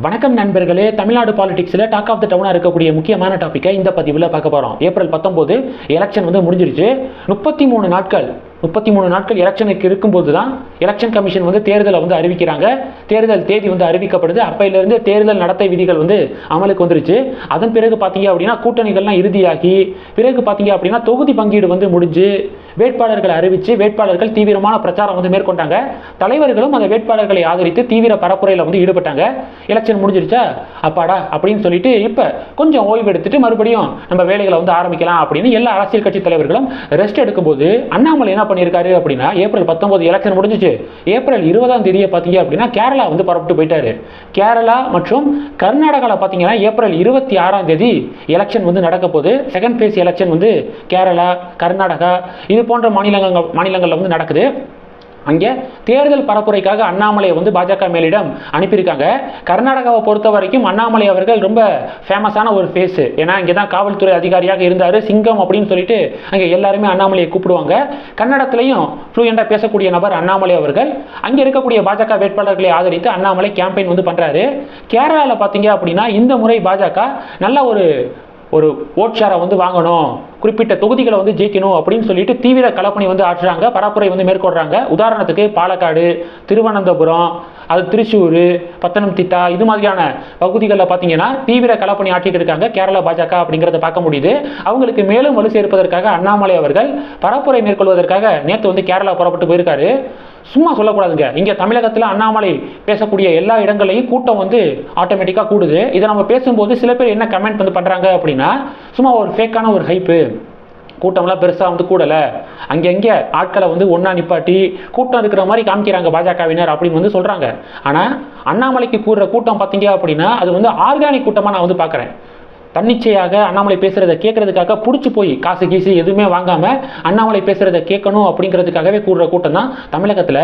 வணக்கம் நண்பர்களே. தமிழ்நாடு பாலிடிக்ஸில் டாக் ஆஃப் த டவுனாக இருக்கக்கூடிய முக்கியமான டாப்பிக்கை இந்த பதிவில் பார்க்க போகிறோம் ஏப்ரல் பத்தொம்போது எலெக்ஷன் வந்து முடிஞ்சிருச்சு. முப்பத்தி மூணு நாட்கள் முப்பத்தி மூணு நாட்கள் எலெக்ஷனுக்கு இருக்கும்போது தான் எலெக்ஷன் கமிஷன் வந்து தேர்தலை வந்து அறிவிக்கிறாங்க. தேர்தல் தேதி வந்து அறிவிக்கப்படுது. அப்பையிலேருந்து தேர்தல் நடத்தை விதிகள் வந்து அமலுக்கு வந்துருச்சு. அதன் பிறகு பார்த்தீங்க அப்படின்னா கூட்டணிகள்லாம் இறுதியாகி பிறகு பார்த்தீங்க அப்படின்னா தொகுதி பங்கீடு வந்து முடிஞ்சு வேட்பாளர்களை அறிவித்து வேட்பாளர்கள் தீவிரமான பிரச்சாரம் வந்து மேற்கொண்டாங்க. தலைவர்களும் அந்த வேட்பாளர்களை ஆதரித்து தீவிர பரப்புரையில் வந்து ஈடுபட்டாங்க. எலெக்ஷன் முடிஞ்சிருச்சா? அப்பாடா அப்படின்னு சொல்லிட்டு இப்போ கொஞ்சம் ஓய்வு எடுத்துட்டு மறுபடியும் நம்ம வேலைகளை வந்து ஆரம்பிக்கலாம் அப்படின்னு எல்லா அரசியல் கட்சி தலைவர்களும் ரெஸ்ட் எடுக்கும்போது அண்ணாமலை என்ன பண்ணியிருக்காரு அப்படின்னா ஏப்ரல் பத்தொன்பது எலெக்ஷன் முடிஞ்சிச்சு. ஏப்ரல் இருபதாம் தேதியை பார்த்தீங்க அப்படின்னா கேரளா வந்து பரப்பிட்டு போயிட்டாரு. கேரளா மற்றும் கர்நாடகாவில் பார்த்தீங்கன்னா ஏப்ரல் இருபத்தி ஆறாம் தேதி எலெக்ஷன் வந்து நடக்க போகுது செகண்ட் ஃபேஸ் எலெக்ஷன் வந்து கேரளா கர்நாடகா இது இது போன்ற மாநிலங்கள் மாநிலங்களில் வந்து நடக்குது. அங்கே தேர்தல் பரப்புரைக்காக அண்ணாமலையை வந்து பாஜக மேலிடம் அனுப்பியிருக்காங்க. கர்நாடகாவை பொறுத்த வரைக்கும் அண்ணாமலை அவர்கள் ரொம்ப ஃபேமஸான ஒரு ஃபேஸ் ஏன்னா இங்கே தான் காவல்துறை அதிகாரியாக இருந்தார். சிங்கம் அப்படின்னு சொல்லிட்டு அங்கே எல்லாருமே அண்ணாமலையை கூப்பிடுவாங்க. கன்னடத்திலையும் ஃப்ளூயண்டாக பேசக்கூடிய நபர் அண்ணாமலை அவர்கள். அங்கே இருக்கக்கூடிய பாஜக வேட்பாளர்களை ஆதரித்து அண்ணாமலை கேம்பெயின் வந்து பண்ணுறாரு கேரளாவில் பார்த்தீங்க அப்படின்னா இந்த முறை பாஜக நல்ல ஒரு ஒரு ஓட் ஷேரை வந்து வாங்கணும். குறிப்பிட்ட தொகுதிகளை வந்து ஜெயிக்கணும் அப்படின்னு சொல்லிட்டு தீவிர கலப்பணி வந்து ஆற்றுறாங்க. பரப்புரை வந்து மேற்கொள்றாங்க. உதாரணத்துக்கு பாலக்காடு திருவனந்தபுரம் அது திருச்சூர் பத்தனம்திட்டா இது மாதிரியான பகுதிகளில் பார்த்தீங்கன்னா தீவிர கலப்பணி ஆற்றிட்டு இருக்காங்க. கேரளா பாஜக அப்படிங்கிறத பார்க்க முடியுது. அவங்களுக்கு மேலும் வலு சேர்ப்பதற்காக அண்ணாமலை அவர்கள் பரப்புரை மேற்கொள்வதற்காக நேற்று வந்து கேரளா புறப்பட்டு போயிருக்காரு. சும்மா சொல்லக்கூடாதுங்க. இங்கே தமிழகத்தில் அண்ணாமலை பேசக்கூடிய எல்லா இடங்களையும் கூட்டம் வந்து ஆட்டோமேட்டிக்காக கூடுது. இதை நம்ம பேசும்போது சில பேர் என்ன கமெண்ட் வந்து பண்ணுறாங்க அப்படின்னா சும்மா ஒரு ஃபேக்கான ஒரு ஹைப்பு கூட்டம்லாம் பெருசாக வந்து கூடலை. அங்கங்கே ஆட்களை வந்து ஒன்றா நிப்பாட்டி கூட்டம் இருக்கிற மாதிரி காமிக்கிறாங்க பாஜகவினர் அப்படின்னு வந்து சொல்கிறாங்க ஆனால் அண்ணாமலைக்கு கூடுற கூட்டம் பார்த்தீங்க அப்படின்னா அது வந்து ஆர்கானிக் கூட்டமாக நான் வந்து பார்க்குறேன் தன்னிச்சையாக அண்ணாமலை பேசுகிறத கேட்கறதுக்காக பிடிச்சி போய் காசு கீசு எதுவுமே வாங்காமல் அண்ணாமலை பேசுகிறத கேட்கணும் அப்படிங்கிறதுக்காகவே கூடுற கூட்டம் தான் தமிழகத்தில்.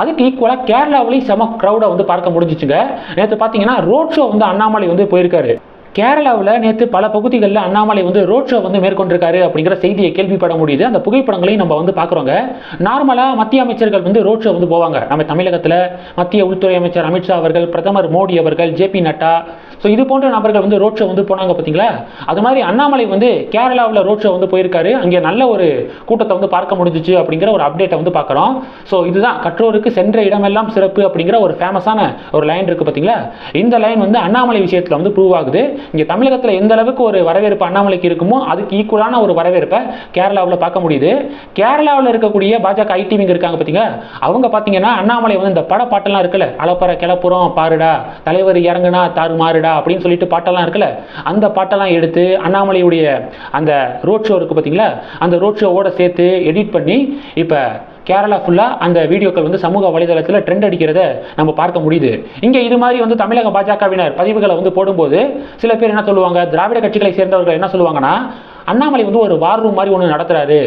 அதுக்கு ஈக்குவலாக கேரளாவிலையும் செம க்ரௌடை வந்து பார்க்க முடிஞ்சிச்சுங்க. நேற்று பார்த்தீங்கன்னா ரோட் ஷோ வந்து அண்ணாமலை வந்து போயிருக்காரு. கேரளாவில் நேற்று பல பகுதிகளில் அண்ணாமலை வந்து ரோட் ஷோ வந்து மேற்கொண்டிருக்காரு அப்படிங்கிற செய்தியை கேள்விப்பட முடியுது. அந்த புகைப்படங்களையும் நம்ம வந்து பார்க்குறோங்க. நார்மலாக மத்திய அமைச்சர்கள் வந்து ரோட் ஷோ வந்து போவாங்க. நம்ம தமிழகத்தில் மத்திய உள்துறை அமைச்சர் அமித்ஷா அவர்கள் பிரதமர் மோடி அவர்கள் ஜேபி நட்டா. ஸோ இது போன்ற நபர்கள் வந்து ரோட் ஷோ வந்து போனாங்க பார்த்தீங்களா? அது மாதிரி அண்ணாமலை வந்து கேரளாவில் ரோட் ஷோ வந்து போயிருக்காரு. அங்கே நல்ல ஒரு கூட்டத்தை வந்து பார்க்க முடிஞ்சிச்சு அப்படிங்கிற ஒரு அப்டேட்டை வந்து பார்க்குறோம். ஸோ இதுதான் கற்றோருக்கு சென்ற இடமெல்லாம் சிறப்பு அப்படிங்கிற ஒரு ஃபேமஸான ஒரு லைன் இருக்குது பார்த்தீங்களா? இந்த லைன் வந்து அண்ணாமலை விஷயத்தில் வந்து ப்ரூவ் ஆகுது. இங்கே தமிழகத்தில் எந்த அளவுக்கு ஒரு வரவேற்பு அண்ணாமலைக்கு இருக்குமோ அதுக்கு ஈக்குவலான ஒரு வரவேற்பை கேரளாவில் பார்க்க முடியுது. கேரளாவில் இருக்கக்கூடிய பாஜக ஐடிவிங்க இருக்காங்க பார்த்தீங்க அவங்க பார்த்தீங்கன்னா அண்ணாமலை வந்து இந்த பட பாட்டெல்லாம் இருக்குல்ல அலப்பற கிளப்புறம் பாருடா தலைவர் இறங்குனா தாறு மாறுடா அப்படின்னு சொல்லிட்டு பாட்டெல்லாம் இருக்குல்ல அந்த பாட்டெல்லாம் எடுத்து அண்ணாமலையுடைய அந்த ரோட் ஷோ இருக்குது பார்த்தீங்களா அந்த ரோட் ஷோவோட சேர்த்து எடிட் பண்ணி இப்போ கேரளா ஃபுல்லாக அந்த வீடியோக்கள் வந்து சமூக வலைதளத்தில் ட்ரெண்ட் அடிக்கிறத நம்ம பார்க்க முடியுது. இங்கே இது மாதிரி வந்து தமிழக பாஜகவினர் பதிவுகளை வந்து போடும்போது சில பேர் என்ன சொல்லுவாங்க திராவிட கட்சிகளை சேர்ந்தவர்கள் என்ன சொல்லுவாங்கன்னா அண்ணாமலை வந்து ஒரு வார் ரூம் மாதிரி ஒன்று நடத்துறாரு.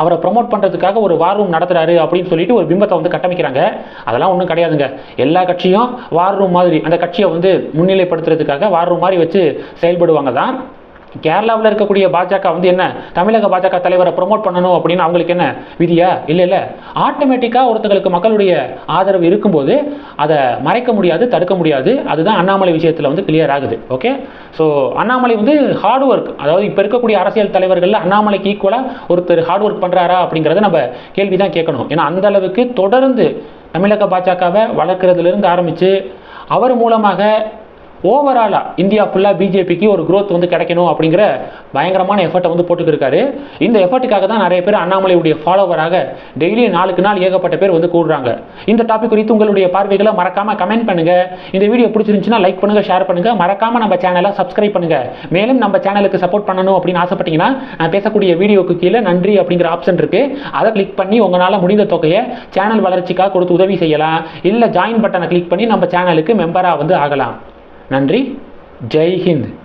அவரை ப்ரமோட் பண்ணுறதுக்காக ஒரு வார் ரூம் நடத்துறாரு அப்படின்னு சொல்லிட்டு ஒரு பிம்பத்தை வந்து கட்டமைக்கிறாங்க. அதெல்லாம் ஒன்றும் கிடையாதுங்க. எல்லா கட்சியும் வார் ரூம் மாதிரி அந்த கட்சியை வந்து முன்னிலைப்படுத்துறதுக்காக வார் ரூம் மாதிரி வச்சு செயல்படுவாங்க தான். கேரளாவில் இருக்கக்கூடிய பாஜக வந்து என்ன? தமிழக பாஜக தலைவரை ப்ரொமோட் பண்ணணும் அப்படின்னு அவங்களுக்கு என்ன? விதியா? இல்லை இல்லை. ஆட்டோமேட்டிக்காக ஒருத்தங்களுக்கு மக்களுடைய ஆதரவு இருக்கும்போது அதை மறைக்க முடியாது தடுக்க முடியாது. அதுதான் அண்ணாமலை விஷயத்தில் வந்து கிளியர் ஆகுது. ஓகே ஸோ அண்ணாமலை வந்து ஹார்ட் ஒர்க் அதாவது இப்போ இருக்கக்கூடிய அரசியல் தலைவர்களில் அண்ணாமலைக்கு ஈக்குவலாக ஒருத்தர் ஹார்ட் ஒர்க் பண்ணுறாரா அப்படிங்கிறத நம்ம கேள்வி தான் கேட்கணும். ஏன்னா அந்த அளவுக்கு தொடர்ந்து தமிழக பாஜகவை வளர்க்குறதுலேருந்து ஆரம்பித்து அவர் மூலமாக ஓவராலாக இந்தியா ஃபுல்லாக பிஜேபிக்கு ஒரு க்ரோத் வந்து கிடைக்கணும் அப்படிங்கிற பயங்கரமான எஃபர்ட்டை வந்து போட்டுக்கிருக்காரு. இந்த எஃபர்ட்டுக்காக தான் நிறைய பேர் அண்ணாமலையுடைய ஃபாலோவராக டெய்லி நாளுக்கு நாள் ஏகப்பட்ட பேர் வந்து கூடுறாங்க. இந்த டாபிக் குறித்து உங்களுடைய பார்வைகளை மறக்காமல் கமெண்ட் பண்ணுங்கள் இந்த வீடியோ பிடிச்சிருந்துச்சுன்னா லைக் பண்ணுங்கள் ஷேர் பண்ணுங்கள் மறக்காமல் நம்ம சேனலை சப்ஸ்கிரைப் பண்ணுங்கள் மேலும் நம்ம சேனலுக்கு சப்போர்ட் பண்ணணும் அப்படின்னு ஆசைப்பட்டீங்கன்னா நான் பேசக்கூடிய வீடியோக்கு கீழே நன்றி அப்படிங்கிற ஆப்ஷன் இருக்குது அதை கிளிக் பண்ணி உங்களால் முடிந்த தொகையை சேனல் வளர்ச்சிக்காக கொடுத்து உதவி செய்யலாம். இல்லை ஜாயின் பட்டனை கிளிக் பண்ணி நம்ம சேனலுக்கு மெம்பராக வந்து ஆகலாம். நன்றி. ஜெய் ஹிந்த்.